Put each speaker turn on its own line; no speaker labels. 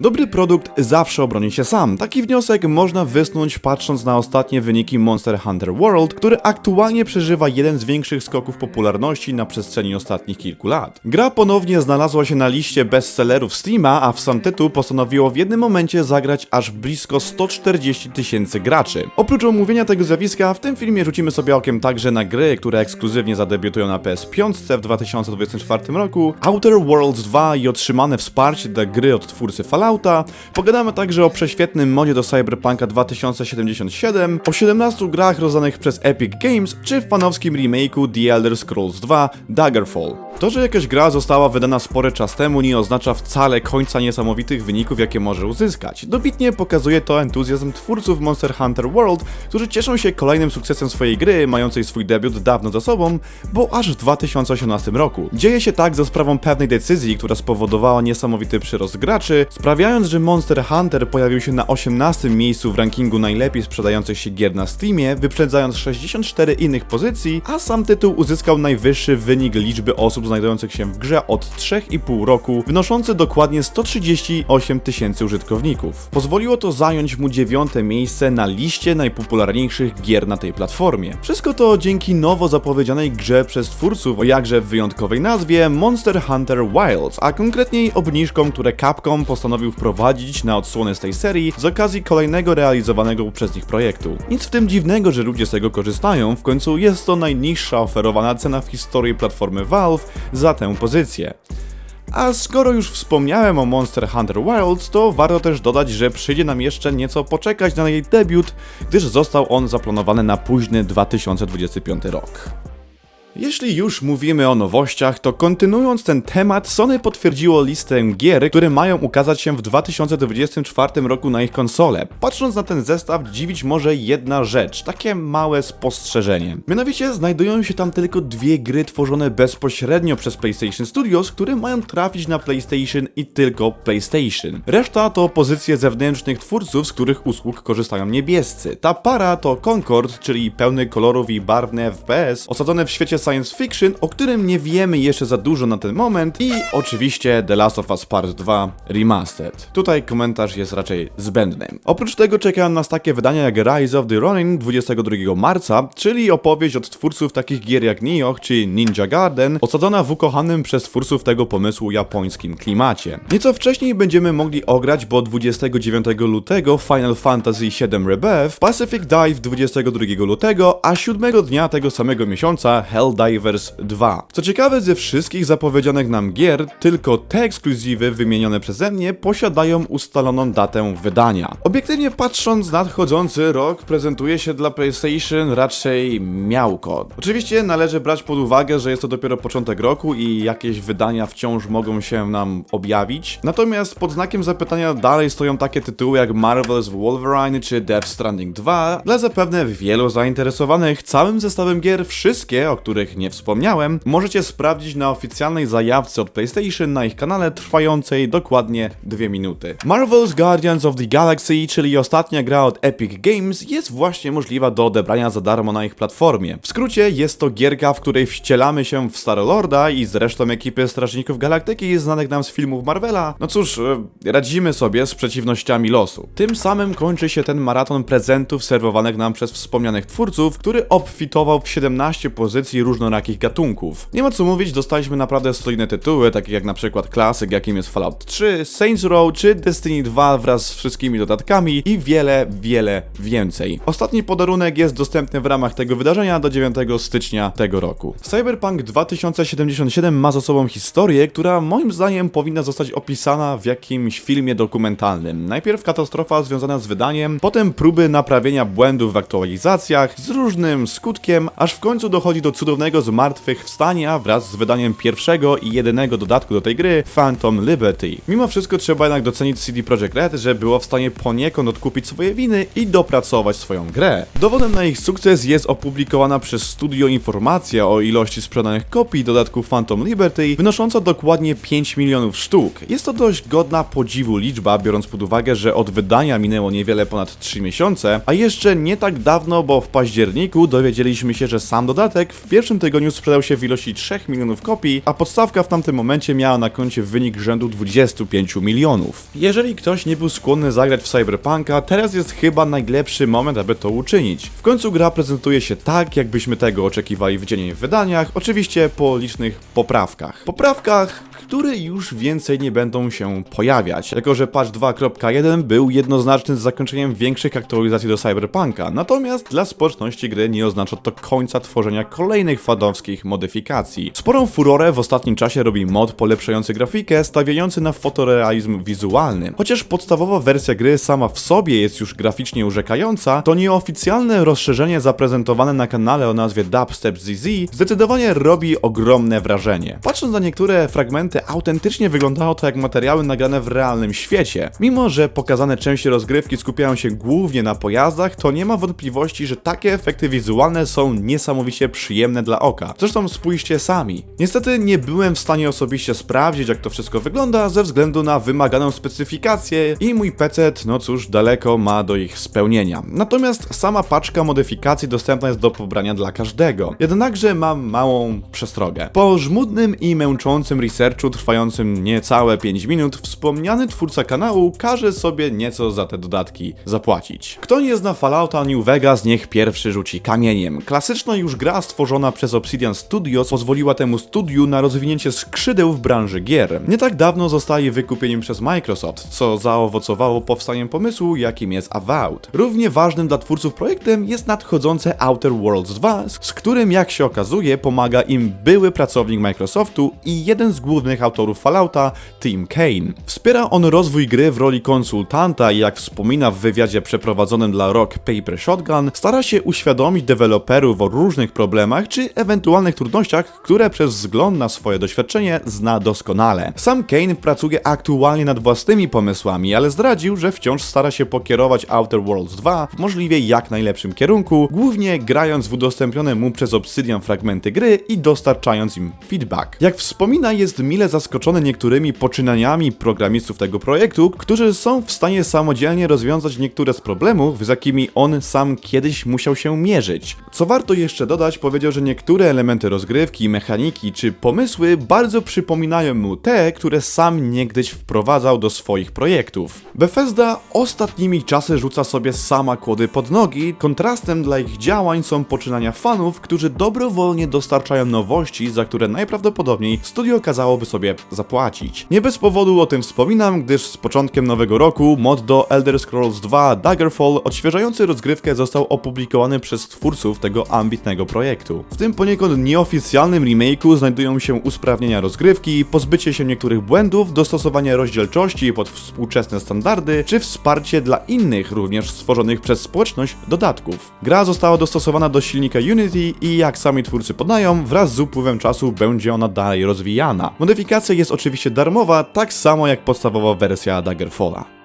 Dobry produkt zawsze obroni się sam. Taki wniosek można wysnuć patrząc na ostatnie wyniki Monster Hunter World, który aktualnie przeżywa jeden z większych skoków popularności na przestrzeni ostatnich kilku lat. Gra ponownie znalazła się na liście bestsellerów Steama, a w sam tytuł postanowiło w jednym momencie zagrać aż blisko 140 tysięcy graczy. Oprócz omówienia tego zjawiska, w tym filmie rzucimy sobie okiem także na gry, które ekskluzywnie zadebiutują na PS5 w 2024 roku, Outer Worlds 2 i otrzymane wsparcie dla gry od twórcy Fallouta, pogadamy także o prześwietnym modzie do Cyberpunka 2077, o 17 grach rozdanych przez Epic Games, czy fanowskim remake'u The Elder Scrolls 2 Daggerfall. To, że jakaś gra została wydana spory czas temu nie oznacza wcale końca niesamowitych wyników, jakie może uzyskać. Dobitnie pokazuje to entuzjazm twórców Monster Hunter World, którzy cieszą się kolejnym sukcesem swojej gry, mającej swój debiut dawno za sobą, bo aż w 2018 roku. Dzieje się tak za sprawą pewnej decyzji, która spowodowała niesamowity przyrost graczy, sprawiając, że Monster Hunter pojawił się na 18 miejscu w rankingu najlepiej sprzedających się gier na Steamie, wyprzedzając 64 innych pozycji, a sam tytuł uzyskał najwyższy wynik liczby osób znajdujących się w grze od 3,5 roku, wynoszący dokładnie 138 tysięcy użytkowników. Pozwoliło to zająć mu dziewiąte miejsce na liście najpopularniejszych gier na tej platformie. Wszystko to dzięki nowo zapowiedzianej grze przez twórców o jakże wyjątkowej nazwie Monster Hunter Wilds, a konkretniej obniżkom, które Capcom postanowił wprowadzić na odsłonę z tej serii z okazji kolejnego realizowanego przez nich projektu. Nic w tym dziwnego, że ludzie z tego korzystają, w końcu jest to najniższa oferowana cena w historii platformy Valve za tę pozycję. A skoro już wspomniałem o Monster Hunter Wilds, to warto też dodać, że przyjdzie nam jeszcze nieco poczekać na jej debiut, gdyż został on zaplanowany na późny 2025 rok. Jeśli już mówimy o nowościach, to kontynuując ten temat, Sony potwierdziło listę gier, które mają ukazać się w 2024 roku na ich konsole. Patrząc na ten zestaw, dziwić może jedna rzecz, takie małe spostrzeżenie. Mianowicie znajdują się tam tylko dwie gry tworzone bezpośrednio przez PlayStation Studios, które mają trafić na PlayStation i tylko PlayStation. Reszta to pozycje zewnętrznych twórców, z których usług korzystają niebiescy. Ta para to Concord, czyli pełny kolorów i barwny FPS, osadzony w świecie science fiction, o którym nie wiemy jeszcze za dużo na ten moment i oczywiście The Last of Us Part 2 Remastered. Tutaj komentarz jest raczej zbędny. Oprócz tego czekają nas takie wydania jak Rise of the Ronin 22 marca, czyli opowieść od twórców takich gier jak Nioh czy Ninja Garden, osadzona w ukochanym przez twórców tego pomysłu japońskim klimacie. Nieco wcześniej będziemy mogli ograć, bo 29 lutego Final Fantasy VII Rebirth, Pacific Dive 22 lutego, a 7 dnia tego samego miesiąca Hell Helldivers 2. Co ciekawe, ze wszystkich zapowiedzianych nam gier, tylko te ekskluzywy wymienione przeze mnie posiadają ustaloną datę wydania. Obiektywnie patrząc, nadchodzący rok prezentuje się dla PlayStation raczej miałko. Oczywiście należy brać pod uwagę, że jest to dopiero początek roku i jakieś wydania wciąż mogą się nam objawić. Natomiast pod znakiem zapytania dalej stoją takie tytuły jak Marvel's Wolverine czy Death Stranding 2, dla zapewne wielu zainteresowanych całym zestawem gier, wszystkie, o których których nie wspomniałem, możecie sprawdzić na oficjalnej zajawce od PlayStation na ich kanale trwającej dokładnie 2 minuty. Marvel's Guardians of the Galaxy, czyli ostatnia gra od Epic Games, jest właśnie możliwa do odebrania za darmo na ich platformie. W skrócie jest to gierka, w której wcielamy się w Star-Lorda i z resztą ekipy Strażników Galaktyki znanych nam z filmów Marvela. No cóż, e, radzimy sobie z przeciwnościami losu. Tym samym kończy się ten maraton prezentów serwowanych nam przez wspomnianych twórców, który obfitował w 17 pozycji różnorakich gatunków. Nie ma co mówić, dostaliśmy naprawdę solidne tytuły, takie jak na przykład klasyk, jakim jest Fallout 3, Saints Row czy Destiny 2 wraz z wszystkimi dodatkami i wiele, wiele więcej. Ostatni podarunek jest dostępny w ramach tego wydarzenia do 9 stycznia tego roku. Cyberpunk 2077 ma za sobą historię, która moim zdaniem powinna zostać opisana w jakimś filmie dokumentalnym. Najpierw katastrofa związana z wydaniem, potem próby naprawienia błędów w aktualizacjach z różnym skutkiem, aż w końcu dochodzi do cudownego cudownego zmartwychwstania wraz z wydaniem pierwszego i jedynego dodatku do tej gry, Phantom Liberty. Mimo wszystko trzeba jednak docenić CD Projekt Red, że było w stanie poniekąd odkupić swoje winy i dopracować swoją grę. Dowodem na ich sukces jest opublikowana przez studio informacja o ilości sprzedanych kopii dodatku Phantom Liberty, wynosząca dokładnie 5 milionów sztuk. Jest to dość godna podziwu liczba, biorąc pod uwagę, że od wydania minęło niewiele ponad 3 miesiące, a jeszcze nie tak dawno, bo w październiku dowiedzieliśmy się, że sam dodatek w pierwszym pierwszym tygodniu sprzedał się w ilości 3 milionów kopii, a podstawka w tamtym momencie miała na koncie wynik rzędu 25 milionów. Jeżeli ktoś nie był skłonny zagrać w Cyberpunka, teraz jest chyba najlepszy moment, aby to uczynić. W końcu gra prezentuje się tak, jakbyśmy tego oczekiwali w dziennie w wydaniach, oczywiście po licznych poprawkach. Poprawkach, które już więcej nie będą się pojawiać, jako że patch 2.1 był jednoznaczny z zakończeniem większych aktualizacji do Cyberpunka, natomiast dla społeczności gry nie oznacza to końca tworzenia kolejnych fadowskich modyfikacji. Sporą furorę w ostatnim czasie robi mod polepszający grafikę, stawiający na fotorealizm wizualny. Chociaż podstawowa wersja gry sama w sobie jest już graficznie urzekająca, to nieoficjalne rozszerzenie zaprezentowane na kanale o nazwie Dubstep ZZ zdecydowanie robi ogromne wrażenie. Patrząc na niektóre fragmenty, autentycznie wyglądało to jak materiały nagrane w realnym świecie. Mimo, że pokazane części rozgrywki skupiają się głównie na pojazdach, to nie ma wątpliwości, że takie efekty wizualne są niesamowicie przyjemne dla oka. Zresztą spójrzcie sami. Niestety nie byłem w stanie osobiście sprawdzić, jak to wszystko wygląda, ze względu na wymaganą specyfikację i mój PC, no cóż, daleko ma do ich spełnienia. Natomiast sama paczka modyfikacji dostępna jest do pobrania dla każdego. Jednakże mam małą przestrogę. Po żmudnym i męczącym researchu trwającym niecałe 5 minut, wspomniany twórca kanału każe sobie nieco za te dodatki zapłacić. Kto nie zna Fallouta New Vegas, niech pierwszy rzuci kamieniem. Klasyczna już gra stworzona przez Obsidian Studios pozwoliła temu studiu na rozwinięcie skrzydeł w branży gier. Nie tak dawno zostali wykupieni przez Microsoft, co zaowocowało powstaniem pomysłu, jakim jest Avowed. Równie ważnym dla twórców projektem jest nadchodzące Outer Worlds 2, z którym jak się okazuje pomaga im były pracownik Microsoftu i jeden z głównych autorów Fallouta, Tim Kane. Wspiera on rozwój gry w roli konsultanta i jak wspomina w wywiadzie przeprowadzonym dla Rock Paper Shotgun, stara się uświadomić deweloperów o różnych problemach czy ewentualnych trudnościach, które przez wzgląd na swoje doświadczenie zna doskonale. Sam Kane pracuje aktualnie nad własnymi pomysłami, ale zdradził, że wciąż stara się pokierować Outer Worlds 2 w możliwie jak najlepszym kierunku, głównie grając w udostępnione mu przez Obsidian fragmenty gry i dostarczając im feedback. Jak wspomina, jest mile zaskoczony niektórymi poczynaniami programistów tego projektu, którzy są w stanie samodzielnie rozwiązać niektóre z problemów, z jakimi on sam kiedyś musiał się mierzyć. Co warto jeszcze dodać, powiedział, że niektóre elementy rozgrywki, mechaniki czy pomysły bardzo przypominają mu te, które sam niegdyś wprowadzał do swoich projektów. Bethesda ostatnimi czasy rzuca sobie sama kłody pod nogi, kontrastem dla ich działań są poczynania fanów, którzy dobrowolnie dostarczają nowości, za które najprawdopodobniej studio kazałoby sobie zapłacić. Nie bez powodu o tym wspominam, gdyż z początkiem nowego roku mod do Elder Scrolls 2 Daggerfall odświeżający rozgrywkę został opublikowany przez twórców tego ambitnego projektu. W tym poniekąd nieoficjalnym remake'u znajdują się usprawnienia rozgrywki, pozbycie się niektórych błędów, dostosowanie rozdzielczości pod współczesne standardy, czy wsparcie dla innych, również stworzonych przez społeczność, dodatków. Gra została dostosowana do silnika Unity i jak sami twórcy podają, wraz z upływem czasu będzie ona dalej rozwijana. Modyfikacja jest oczywiście darmowa, tak samo jak podstawowa wersja Daggerfalla.